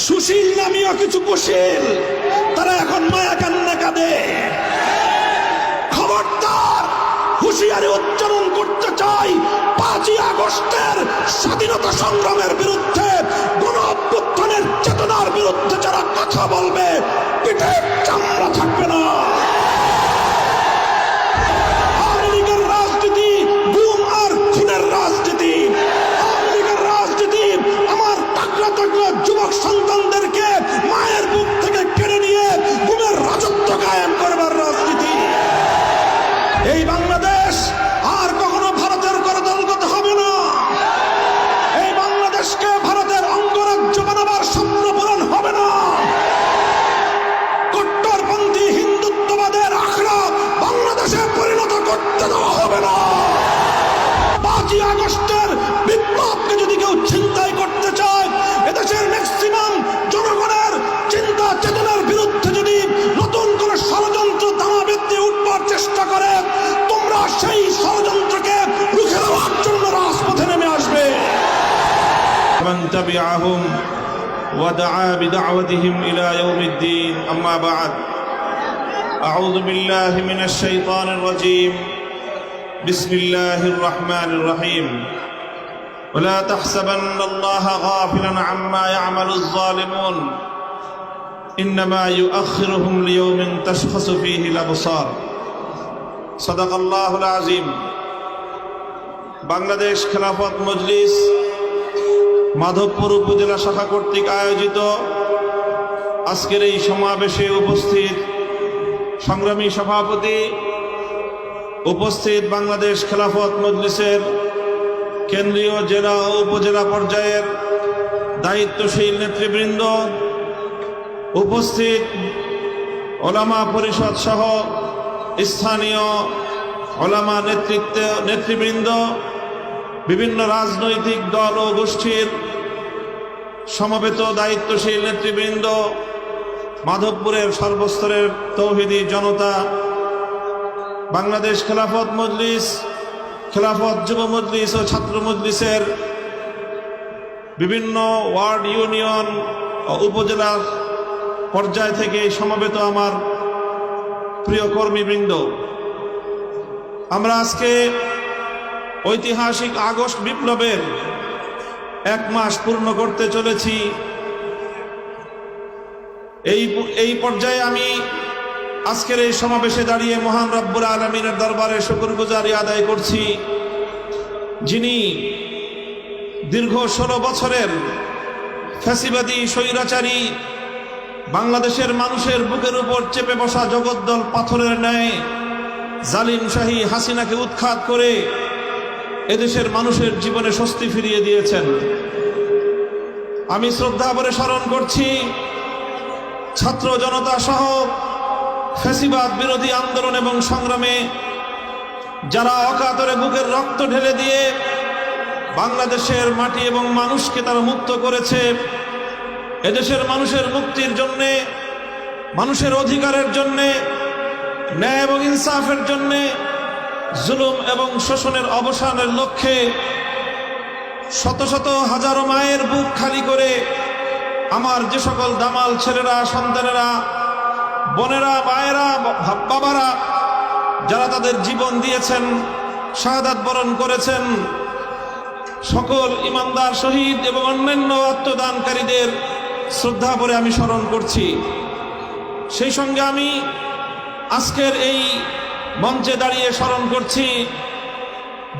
সুশীল নামীয় কিছু কুশীল, তারা এখন মায়া কান্না কাঁদে। খবরদার, হুঁশিয়ারি উচ্চারণ করতে চাই পাঁচই আগস্টের স্বাধীনতা সংগ্রামের বিরুদ্ধে গণ অভ্যুত্থানের চেতনার বিরুদ্ধে যারা কথা বলবে পিঠের এই বাংলাদেশ আর কখনো ভারতের করদলগত হবে না। এই বাংলাদেশকে ভারতের অঙ্গরাজ্য বানাবার স্বপ্ন পূরণ হবে না। কট্টরপন্থী হিন্দুত্ববাদের আখড়া বাংলাদেশে পরিণত করতে দেওয়া হবে না। পাঁচই আগস্টের বিপ্লবকে যদি কেউ চিন্তাই تبعهم ودعا بدعوتهم الى يوم الدين اما بعد اعوذ بالله من الشيطان الرجيم بسم الله الرحمن الرحيم ولا تحسبن الله غافلا عما يعمل الظالمون انما يؤخرهم ليوم تشخص فيه الابصار صدق الله العظيم বাংলাদেশ খেলাফত মজলিস মাধবপুর উপজেলা শাখা কর্তৃক আয়োজিত আজকের এই সমাবেশে উপস্থিত সংগ্রামী সভাপতি উপস্থিত বাংলাদেশ খেলাফত মজলিসের কেন্দ্রীয় জেলা ও উপজেলা পর্যায়ের দায়িত্বশীল নেতৃবৃন্দ, উপস্থিত ওলামা পরিষদ সহ স্থানীয় ওলামা নেতৃত্ব নেতৃবৃন্দ বিভিন্ন রাজনৈতিক দল ও গোষ্ঠীর সমবেত দায়িত্বশীল নেতৃবৃন্দ, মাধবপুরের সর্বস্তরের তৌহিদি জনতা, বাংলাদেশ খেলাফত মজলিস, খেলাফত যুব মজলিস ও ছাত্র মজলিসের বিভিন্ন ওয়ার্ড ইউনিয়ন ও উপজেলা পর্যায় থেকে সমবেত আমার প্রিয় কর্মীবৃন্দ। আমরা আজকে ঐতিহাসিক আগস্ট বিপ্লবের এক মাস পূর্ণ করতে চলেছি। এই এই পর্যায়ে আমি আজকের এই সমাবেশে দাঁড়িয়ে মহান রব্বুল আলমিনের দরবারে শুকুরগুজারি আদায় করছি। যিনি দীর্ঘ ষোলো বছরের ফ্যাসিবাদী, স্বৈরাচারী, বাংলাদেশের মানুষের বুকের উপর চেপে বসা জগদ্দল পাথরের ন্যায় জালিম শাহী হাসিনাকে উৎখাত করে এদেশের মানুষের জীবনে স্বস্তি ফিরিয়ে দিয়েছেন। আমি শ্রদ্ধা ভরে স্মরণ করছি, ছাত্র জনতা সহ ফ্যাসিবাদ বিরোধী আন্দোলন এবং সংগ্রামে যারা অকাতরে বুকের রক্ত ঢেলে দিয়ে বাংলাদেশের মাটি এবং মানুষকে তারা মুক্ত করেছে, এদেশের মানুষের মুক্তির জন্যে, মানুষের অধিকারের জন্যে, ন্যায় এবং ইনসাফের জন্যে জুলুম এবং শোষণের অবসানের লক্ষ্যে শত শত হাজারো মায়ের বুক খালি করে আমার যে সকল দামাল ছেলেরা, সন্তানেরা, বোনেরা, মায়েরা, বাবারা, যারা তাদের জীবন দিয়েছেন, শাহাদাত বরণ করেছেন, সকল ইমানদার, শহীদ এবং অন্যান্য আত্মদানকারীদের শ্রদ্ধা করে আমি স্মরণ করছি। সেই সঙ্গে আমি আজকের এই মঞ্চে দাঁড়িয়ে স্মরণ করছি,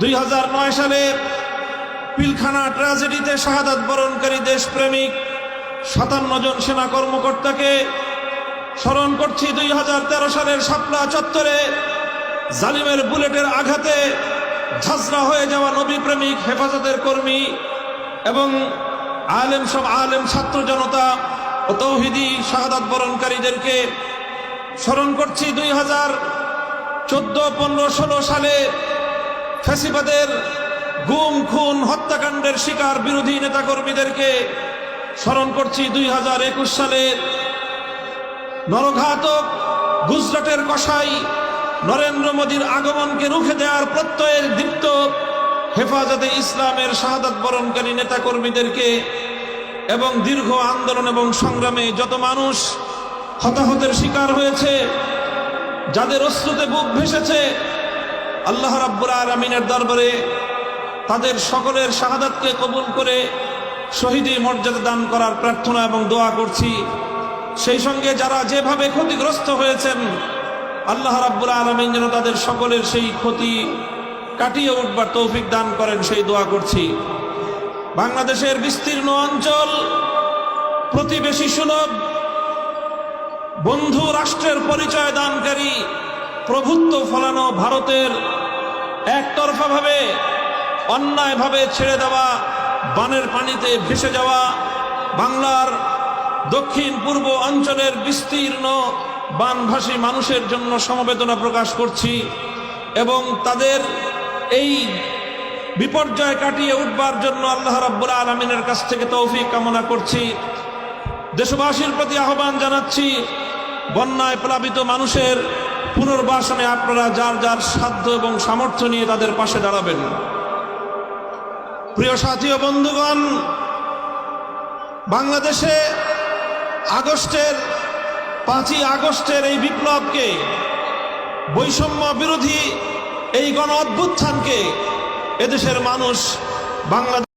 দুই হাজার নয় সালে পিলখানা ট্র্যাজেডিতে শাহাদাত বরণকারী দেশপ্রেমিক সাতান্ন জন সেনা কর্মকর্তাকে স্মরণ করছি, দুই হাজার তেরো সালের শাপলা চত্বরে জালিমের বুলেটের আঘাতে ঝাঁঝরা হয়ে যাওয়া নবী প্রেমিক হেফাজতের কর্মী এবং আলেম সব আলেম ছাত্র জনতা ও তৌহিদি শাহাদাত বরণকারীদেরকে স্মরণ করছি, দুই হাজার চোদ্দ, পনেরো, ষোলো সালে ফ্যাসিবাদের গুম, খুন, হত্যাকাণ্ডের শিকার বিরোধী নেতাকর্মীদেরকে স্মরণ করছি দুই হাজার একুশ সালে নরঘাতক গুজরাটের কসাই নরেন্দ্র মোদীর আগমনকে রুখে দেওয়ার প্রত্যয়ের দীপ্ত হেফাজতে ইসলামের শাহাদাত বরণকারী নেতাকর্মীদেরকে এবং দীর্ঘ আন্দোলন এবং সংগ্রামে যত মানুষ হতাহতের শিকার হয়েছে যাদের অশ্রুতে বুক ভেসেছে, আল্লাহ রাব্বুল আলমিনের দরবারে তাদের সকলের শাহাদাতকে কবুল করে শহীদী মর্যাদা দান করার প্রার্থনা এবং দোয়া করছি। সেই সঙ্গে যারা যেভাবে ক্ষতিগ্রস্ত হয়েছেন, আল্লাহ রাব্বুল আলমিন যেন তাদের সকলের সেই ক্ষতি কাটিয়ে উঠবার তৌফিক দান করেন, সেই দোয়া করছি। বাংলাদেশের বিস্তীর্ণ অঞ্চল প্রতিবেশী সুলভ বন্ধু রাষ্ট্রের পরিচয় দানকারী, প্রভুত্ব ফলানো ভারতের একতরফাভাবে, অন্যায়ভাবে ছেড়ে দেওয়া, বানের পানিতে ভেসে যাওয়া, বাংলার দক্ষিণ পূর্ব অঞ্চলের বিস্তীর্ণ বানভাসী মানুষের জন্য সমবেদনা প্রকাশ করছি এবং তাদের এই বিপর্যয় কাটিয়ে উঠবার জন্য আল্লাহ রাব্বুল আলমিনের কাছ থেকে তৌফিক কামনা করছি। দেশবাসীর প্রতি আহ্বান জানাচ্ছি বন্যায় প্লাবিত মানুষের পুনর্বাসনে আপনারা যার যার সাধ্য এবং সামর্থ্য নিয়ে তাদের পাশে দাঁড়াবেন। প্রিয় সাথী ও বন্ধুগণ, বাংলাদেশে আগস্টের পাঁচই আগস্টের এই বিপ্লবকে, বৈষম্য বিরোধী এই গণ অভ্যুত্থানকে এদেশের মানুষ বাংলাদেশ